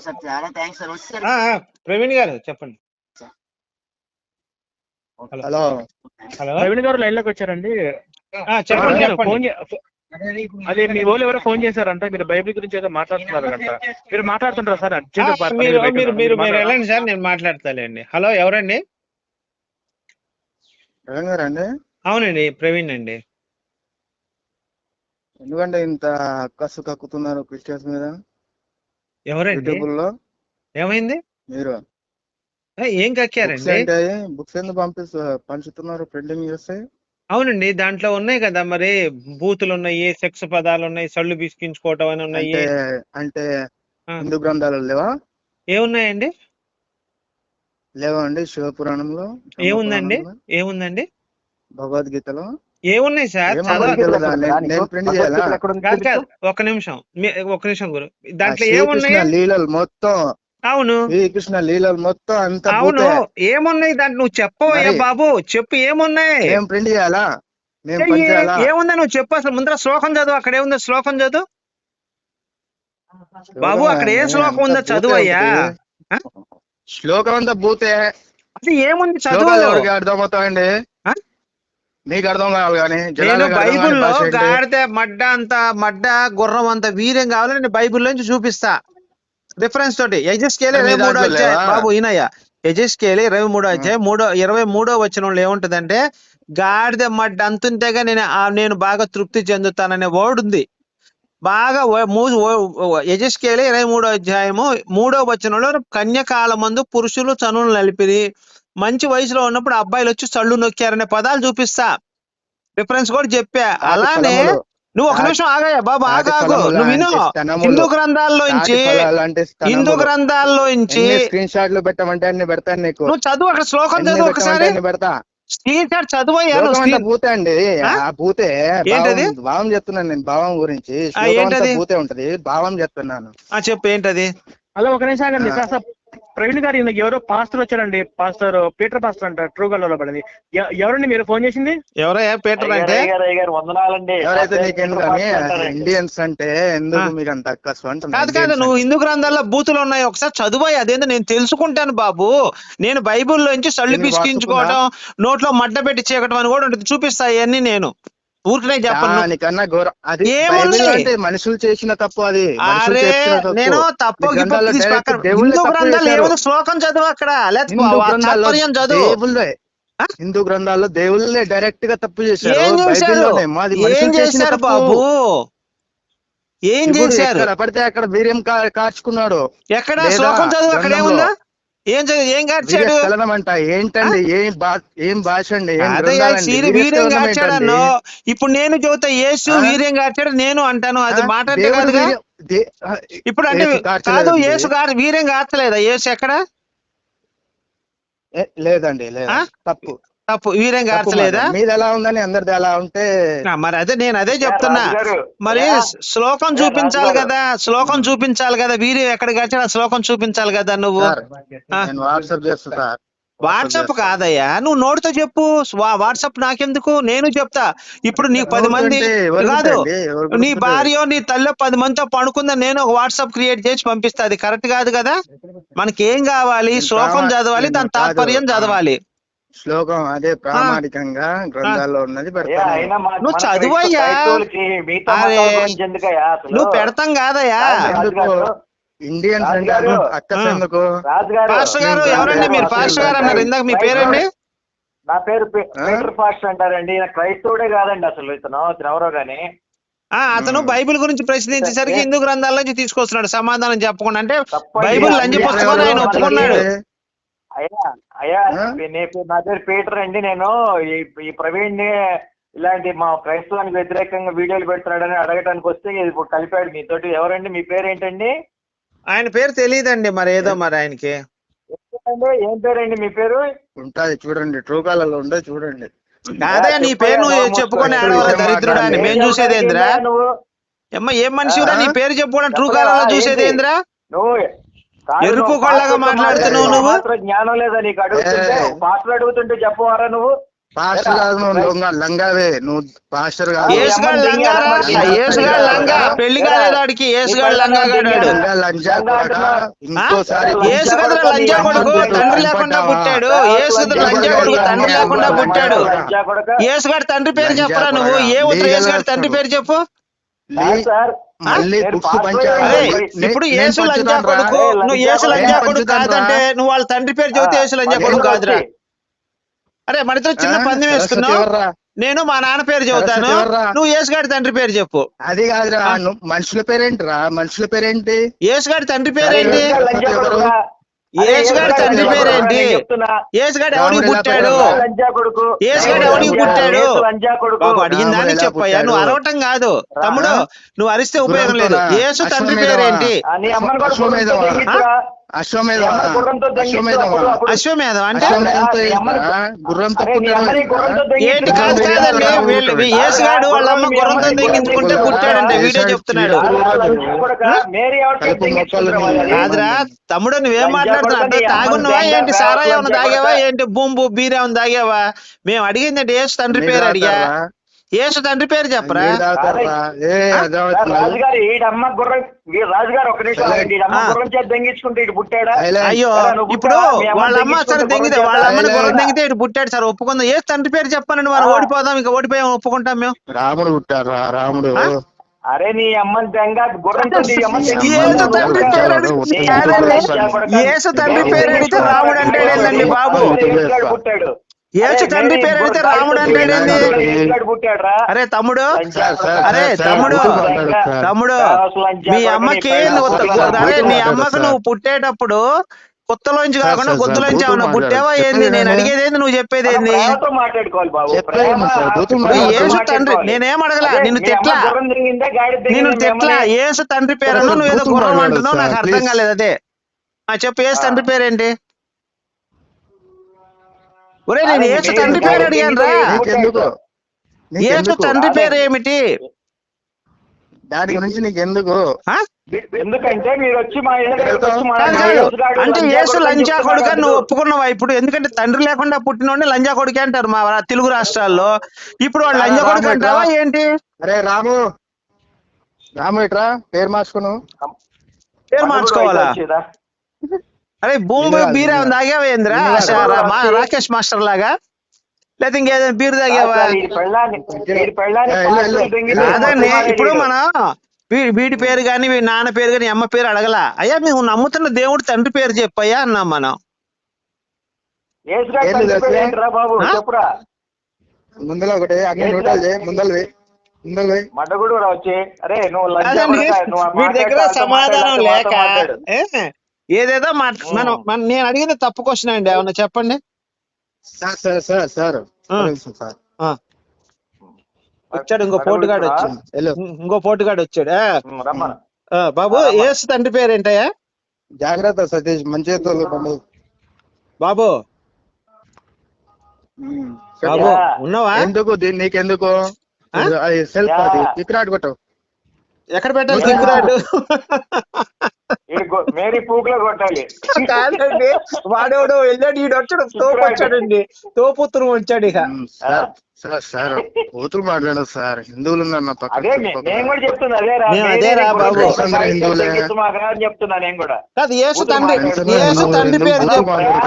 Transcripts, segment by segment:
Sir చాలా thanks sir. వచ్చారు ఆ, ఆ, ప్రవీణ్ గారు చెప్పండి. హలో. హలో. ప్రవీణ్ గారు లైన్లోకి వచ్చారండి. ఆ, చెప్పండి ఫోన్ అదే మీ వాళ్ళు ఎవరో ఫోన్ చేశారంట మీరు బైబిల్ గురించి ఏదో మాట్లాడుతున్నారంట మీరు మాట్లాడుతుంటారా సార్? మీరు మీరు మీరు మీరు వెళ్ళండి సార్ నేను మాట్లాడతాలేండి. హలో ఎవరండి? ప్రవీణ్ గారు అండి అవునండి ప్రవీణ్ అండి. ఎందుకంటే ఇంత అక్కసు కక్కుతున్నారు క్రిస్టియన్స్ మీద? ఎవరండి? ఏమైంది? మీరు. ఏం కక్కారండి? బుక్స్ ఎందుకు పంపిస్తు? పంచుతున్నారు ప్రింటింగ్ చేస్తే. అవునండి దాంట్లో ఉన్నాయి కదా మరి. బూతులు ఉన్నాయి సెక్స్ పదాలు ఉన్నాయి సళ్ళు బిసికించుకోవటం అని ఉన్నాయి. అంటే. హిందూ గ్రంథాలు లేవా? ఏమున్నాయండి? లేవా అండి శివపురాణంలో ఏముందండి? ఏముందండి? భగవద్గీతలో. ఏమున్నాయి సార్? ఏం చదవ కాదు కాదు. ఒక్క నిమిషం. ఒక్క నిమిషం గురు. దాంట్లో ఏమున్నాయి? లీలలు మొత్తం. అవును. శ్రీకృష్ణ లీలలు మొత్తం అంత అవును. ఏమున్నాయి దాంట్లో? నువ్వు చెప్పవయ్యా బాబు. చెప్పు ఏమున్నాయి? మేము ప్రింట్ చేయాలా? ఏ- ఏముందా? నువ్వు చెప్పు అసలు. ముందర శ్లోకం చదువు. అక్కడ ఏముందో శ్లోకం చదువు. బాబు, అక్కడ ఏ శ్లోకం ఉందో చదువయ్యా. ఉంటుంది. శ్లోకం అంతా భూతే అది ఏముంది? చదువు. అర్థమవుతాయండి? నీకు అర్థం కావాలి కానీ నేను బైబిల్లో? గాడిద మడ్డ అంత మడ్డ గుర్రం అంత వీర్యం కావాలని నేను బైబిల్ నుంచి చూపిస్తా. రిఫరెన్స్ తోటి. యజస్కేలి ఇరవై మూడో అధ్యాయం? బాబు ఈనయ్య యజస్కేలి ఇరవై మూడో అధ్యాయం. మూడో ఇరవై మూడో వచనంలో ఏముంటదంటే గాడిద మడ్డ అంతుంటేగా నేను నేను బాగా తృప్తి చెందుతాననే వర్డ్ ఉంది. బాగా యజస్కేలి ఇరవై మూడో అధ్యాయము మూడో వచనంలో కన్యకాల మందు పురుషులు చనులు నలిపిరి. మంచి వయసులో ఉన్నప్పుడు అబ్బాయిలు వచ్చి చళ్ళు నొక్కారనే పదాలు చూపిస్తా. రిఫరెన్స్ కూడా చెప్పా. అలానే నువ్వు ఒక నిమిషం ఆగాయా బాబు ఆగాగు నువ్వు విను. హిందూ గ్రంథాల్లోంచి. హిందూ గ్రంథాల్లోంచి స్క్రీన్ షాట్లు పెట్టమంటే అన్ని పెడతాను నీకు. నువ్వు చదువు అక్కడ శ్లోకం చదువు ఒకసారి. అన్ని పెడతా. స్క్రీన్ షాట్ స్క్రీన్ భూతే అండి. ఆ? భూతే ఏంటది? భావం- చెప్తున్నాను నేను భావం గురించి. ఏంటది? భూతే ఉంటది. భావం చెప్తున్నాను. ఆ, చెప్పు ఏంటది? అలా ఒక నిమిషం ప్రవీణ్ గారు ఎవరో పాస్టర్ వచ్చాడండి పాస్టర్ పీటర్ పాస్టర్ అంట ట్రూ లో పడింది. ఎ- ఎవరండి మీరు ఫోన్ చేసింది? ఎవరయ్యా పీటర్ అంటే? వందనాలండి. ఎవరైతే కానీ. ఇండియన్స్ అంటే ఎందుకు. మీకు అంత అంటున్నా కాదు కాదు నువ్వు. హిందూ గ్రంథాల్లో బూతులు ఉన్నాయి. ఒకసారి చదువు అదేందో నేను తెలుసుకుంటాను బాబు. నేను బైబిల్లోంచి సళ్ళు దీన్ని పిసికించుకోవడం నోట్లో మడ్డ పెట్టి చీకటం అని కూడా ఉంటుంది. చూపిస్తా ఇవన్నీ నేను. ఊరికనే చెప్పను. ఘోరం. అది అంటే మనుషులు చేసిన తప్పు అది. అరే. నేను తప్పు హిందూ గ్రంథాలు. ఏముంది? శ్లోకం చదువు అక్కడ. చదువు? హిందూ గ్రంథాల్లో దేవుళ్ళే డైరెక్ట్గా తప్పు చేశారు. ఏం చేశారు. బాబు? ఏం చేశారు? పడితే అక్కడ వీర్యం కా- కార్చుకున్నాడు ఎక్కడ? శ్లోకం చదువు అక్కడ. ఏముందా? ఏం ఏం వీర్యస్ఖలనం అంట ఏంటండి? ఏం ఏం భాష అండి? వీర్యస్ఖలనం కాచాడన్నో ఏంటండి? ఇప్పుడు నేను చెబుతా యేసు? వీర్యం కాచాడు నేను అంటాను. అది ఆ? మాట అంటే దేవుడు కాదుగా? వీర్యం- దే- ఆ, ఇప్పుడు అంటే కాదు. యేసు కా- వీర్యం కాచలేదా యేసు ఎక్కడ? లేదండి లేదు? తప్పు. తప్పు. కాచలేదా మాట. మీది ఎలా ఉందని అందరిది ఎలా ఉంటే మరి అదే నేను అదే చెప్తున్నా. మరి. శ్లోకం చూపించాలి. కదా. శ్లోకం చూపించాలి కదా. వీర్యం ఎక్కడ ఆ శ్లోకం చూపించాలి కదా నువ్వు. వాట్సాప్ చేస్తా సార్. వాట్సాప్ కాదయ్యా. నువ్వు నోటితో చెప్పు. వాట్సాప్ నాకెందుకు? నేను చెప్తా. ఇప్పుడు నీకు పది మంది కాదు. నీ భార్య నీ తల్లి పది మందితో పడుకుందని నేను ఒక వాట్సాప్ క్రియేట్ చేసి పంపిస్తా. అది కరెక్ట్ కాదు కదా? మనకి ఏం కావాలి శ్లోకం చదవాలి దాని. తాత్పర్యం. చదవాలి. శ్లోకం అదే ప్రామాణికంగా గ్రంథాల్లో ఉన్నది నువ్వు చదువయ్యా. నువ్వు పెడతాం కాదయ్యా? ఎందుకు? ఇండియన్స్ అంటే రాజుగారు. అక్కస్ ఆ. ఎందుకు? రాజుగారు. పాస్టర్ గారు ఎవరండి మీరు? పాస్టర్ గారు అన్నారు ఇందాక మీ పేరండి నా పేరు? పీటర్ పాస్టర్ అంటారండి. క్రైస్తవుడే కాదండి అసలు ఇతను ఇతను ఎవరో గాని. ఆ అతను. బైబిల్ గురించి ప్రశ్నించేసరికి హిందూ గ్రంథాల నుంచి తీసుకొస్తున్నాడు. సమాధానం చెప్పకుండా అంటే. బైబిల్ పుస్తకం ఆయన ఒప్పుకున్నాడు. అయ్యా అయ్యా? నేను నా పేరు పీటర్ అండి నేను. ఈ ఈ ప్రవీణ్ని ఇలాంటి మా క్రైస్తవానికి వ్యతిరేకంగా వీడియోలు పెడుతున్నాడని అడగటానికి వస్తే ఇప్పుడు కలిపాడు మీతోటి. ఎవరండి? మీ పేరు ఏంటండి ఆయన పేరు తెలియదండి మరి ఏదో మరి ఆయనకి. ఏంటండి? ఏం పేరండి మీ పేరు? ఉంటది చూడండి ట్రూ కాలర్లో ఉండే చూడండి కాదయ్యా నీ పేరు నువ్వు చెప్పుకొని ఆడవాళ్ళ దరిద్రుడా అని మేము చూసేది ఏంద్రా నువ్వు? అమ్మ ఏం మనిషిరా నీ? పేరు చెప్పుకోవడం ట్రూ చెప్పరా, కాలర్లో చూసేది? ఏంద్రా నువ్వు కాదు, ఎరుపు పాస్టర్తో మాట్లాడుతున్నావు మాట్లాడు, నువ్వు? జ్ఞానం లేదా నీకు అడుగుతుంటే. పాటలు అడుగుతుంటే చెప్పవారా నువ్వు? పాస్టర్ కాదు నువ్వు దొంగ లంగావే నువ్వు పాస్టర్ కాదు. ఏసుగాడు లంగారా ఏసుగాడు లంగా. పెళ్ళి కాలేదాడికి ఏసుగాడు లంగా గాడాడు లంగా లంజా కొడక. ఇంకోసారి ఏసు కదరా లంజా కొడుకు తండ్రి లేకుండా పుట్టాడు. లంజా కొడుకు తండ్రి లేకుండా పుట్టాడు. ఏసుగాడి తండ్రి పేరు చెప్పరా నువ్వు? ఏ ఉత్తర? ఏసుగాడి తండ్రి పేరు చెప్పు. సార్. మళ్ళీ బుక్స్ ఇప్పుడు లంజా రా. కొడుకు. నువ్వు లంజా కొడుకు కాదంటే రా. నువ్వు వాళ్ళ తండ్రి పేరు చెబితే ఏసు లంజా కొడుకు కాదురా. అరే మనతో చిన్న? పందెం వేసుకున్నావు? నేను మా నాన్న పేరు చెబుతాను? నువ్వు ఏసుగాడి తండ్రి పేరు చెప్పు. అది కాదురా. మనుషుల పేరేంటిరా? మనుషుల పేరేంటి? ఏసుగాడి తండ్రి పేరేంటి? ఏసుగాడు ఏసుగాడు తండ్రి పేరేంటి. ఏసుగాడు పుట్టాడు? పుట్టాడు? ఏసుగాడు బాబు అడిగిన చెప్పయ్యా నువ్వు? అరవటం కాదు. తమ్ముడు నువ్వు అరిస్తే ఉపయోగం లేదు? ఏసు తండ్రి? పేరేంటి? అశ్వమేధ అశ్వమేధం అంటే? గుర్రంతో. ఏంటి కాదు కాదండి వాళ్ళ అమ్మ గుర్రంతో దింగించుకుంటే పుట్టాడంటే వీడియో చెప్తున్నాడు? కాదురా తమ్ముడు నువ్వేం మాట్లాడుతున్నావు? అంటే తాగున్నావా? ఏంటి సారా ఏమైనా తాగావా? ఏంటి బూంబు బీర్ ఏమైనా తాగావా? మేము అడిగింది అంటే ఏసు తండ్రి పేరు అడిగా. ఏసు తండ్రి పేరు చెప్పరా ఏ సార్, రాజుగారు ఈడమ్మ గుర్రం ఈ రాజుగారు ఒక నిమిషం ఆగండి. ఈడమ్మ ఆ. గుర్రం చేతి దెంగించుకుంటే ఇటు పుట్టాడా అయ్యో ఇప్పుడు వాళ్ళ అమ్మ సరే దెంగించుకుంటే దెంగితే గుర్రం వాళ్ళ అమ్మని గుర్రం దెంగితే ఇటు పుట్టాడు సార్ ఒప్పుకుందాం ఏ తండ్రి పేరు చెప్పానండి మనం ఆ. ఓడిపోదాం ఇంకా ఓడిపోయాం ఒప్పుకుంటాం మేము రాముడు పుట్టాడు రా రాముడు? అరే నీ అమ్మని దెంగ తండ్రి పేరు అడిగితే రాముడు అంటాడేందండి బాబు పుట్టాడు ఏసు తండ్రి పేరు అడిగితే రాముడు రా. అరే తమ్ముడు అరే తమ్ముడు. తమ్ముడు మీ అమ్మకి అరే నీ అమ్మకు నువ్వు పుట్టేటప్పుడు కొత్తలోంచి కాకుండా బూతులు ఏమన్నా పుట్టావా. ఏంది? నేను అడిగేది ఏంది? నువ్వు చెప్పేది ఏంది. ఏసు తండ్రి. నేనేం అడగలా? నిన్ను మీ తిట్లా నేను మీ తిట్లా ఏసు తండ్రి పేరను నువ్వు ఏదో గుర్రం అంటున్నావు నాకు అర్థం. కాలేదు అదే. చెప్పు ఏసు తండ్రి పేరేంటి? ఒరే నేను ఏసు తండ్రి పేరు అడిగాను రా ఏసు? తండ్రి. పేరు ఏమిటి దాని గురించి నీకెందుకు ఆ? ఎందుకంటే మీరు వచ్చి మా ఇళ్ళ దగ్గరకు వచ్చి మా కాదు, మా కాదు. యేసు గాడు అంటే యేసు లంజా చెప్తున్నారు కొడుకు నువ్వు. ఒప్పుకున్నావా ఇప్పుడు ఎందుకంటే తండ్రి లేకుండా పుట్టినోడిని లంజా కొడుకే అంటారు మా తెలుగు రాష్ట్రాల్లో ఇప్పుడు వాడు లంజా కొడుకు అంటావా. ఏంటి అరే రాము రాము ఇట్రా పేరు మార్చుకును పేరు మార్చుకోవాలా? అరే భూమి బీరా. తాగావేంద్రా మా రాకేష్ మాస్టర్ లాగా? లేదా ఇంకేదైనా బీరు తాగావా? ఇప్పుడు. మనం వీడి పేరు కానీ వీడి నాన్న పేరు కానీ అమ్మ పేరు అడగలా? అయ్యా మేము నమ్ముతున్న దేవుడు తండ్రి పేరు చెప్పయ్యా అన్నాం మనం. యేసు గాడి ఏంది తండ్రి దోస్తు? పేరు ఏంట్రా బాబు? ఆ? చెప్పురా. ముందర ఒకటి అన్ని నూటలు? చేయి ముందలు ముందలు మడ్డగుడు వచ్చి అరే నువ్వు వీడి దగ్గర సమాధానం లేక ఏదేదో మాట మనం మన- నేను అడిగింది తప్పు క్వశ్చన్ అండి ఏమన్నా చెప్పండి? Sir sir sir. వచ్చాడు ఇంకో పోటుగాడు వచ్చాడు. హలో ఇంకో పోటుగాడు వచ్చాడు. బాబు. ఏసు తండ్రి పేరు ఏంటయ్యా జాగ్రత్త సతీష్ మంచి బాబు. బాబు. ఉన్నావా? ఎందుకు దీన్ని నీకెందుకు? అది సెల్ఫ్. అది కొట్టు. ఎక్కడ పెట్టాలి గొ- మేరీ పూకులో కొట్టాలి. కాదండి వాడేవాడు వెళ్ళాడు ఈడు వచ్చాడు తోపు వచ్చాడండి. తోపుత్రం వచ్చాడు ఇక. సార్ సార్ సార్ కూతురు మాట్లాడు సార్. హిందువులు అదే నే- నేను కూడా చెప్తున్నా అదే రా బాబు. చెప్తున్నా నేను కూడా. కాదు యేసు తండ్రి. యేసు తండ్రి పేరు?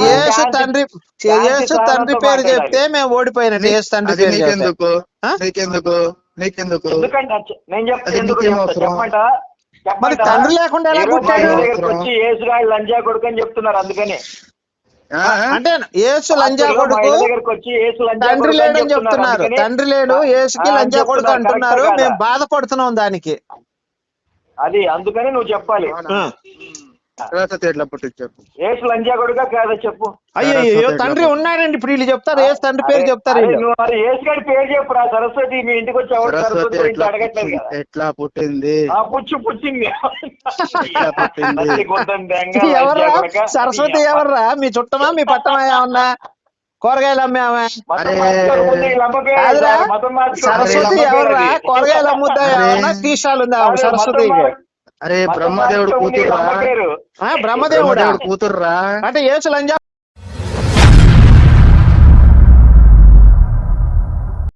యేసు తండ్రి యేసు తండ్రి పేరు. చెప్తే మేము ఓడిపోయినట్టు యేసు తండ్రి పేరు నీకెందుకు? నీకెందుకు? నీకెందుకు? నేను? చెప్పమంట మరి? తండ్రి లేకుండా ఎలా పుట్టాడు వచ్చి లంజా కొడుకు అని చెప్తున్నారు అందుకని ఆ? అంటే యేసు లంజా కొడుకు తండ్రి కొడుకు అని లేడని చెప్తున్నారు తండ్రి లేడు యేసుకి లంజా కొడుకు. అంటున్నారు మేము? బాధపడుతున్నాం దానికి అది అందుకని నువ్వు చెప్పాలి ఎట్లా ఏసు లంజా కొడుక కాదా చెప్పు? అయ్యో తండ్రి ఉన్నాడండి ఇప్పుడు వీళ్ళు చెప్తారు యేసు తండ్రి పేరు చెప్తారు అది ఏసుగాడి పేరు చెప్పురా సరస్వతి మీ ఇంటికి వచ్చి ఎవరు సరస్వతి అడగట్లేదు ఎట్లా పుట్టింది? ఆ పుచ్చు పుచ్చింది. ఎవర్రా. సరస్వతి ఎవర్రా? మీ చుట్టమా మీ పట్టమా ఏమన్నా? కూరగాయలు ఈ సరస్వతి ఎవర్రా. కూరగాయలు అమ్ముద్దా అరే. ఏమన్నా? తీసాలు ఉందా సరస్వతి అరే బ్రహ్మదేవుడు ఆ, బ్రహ్మదేవుడా? కూతుర్రా. అంటే యేసు లంజా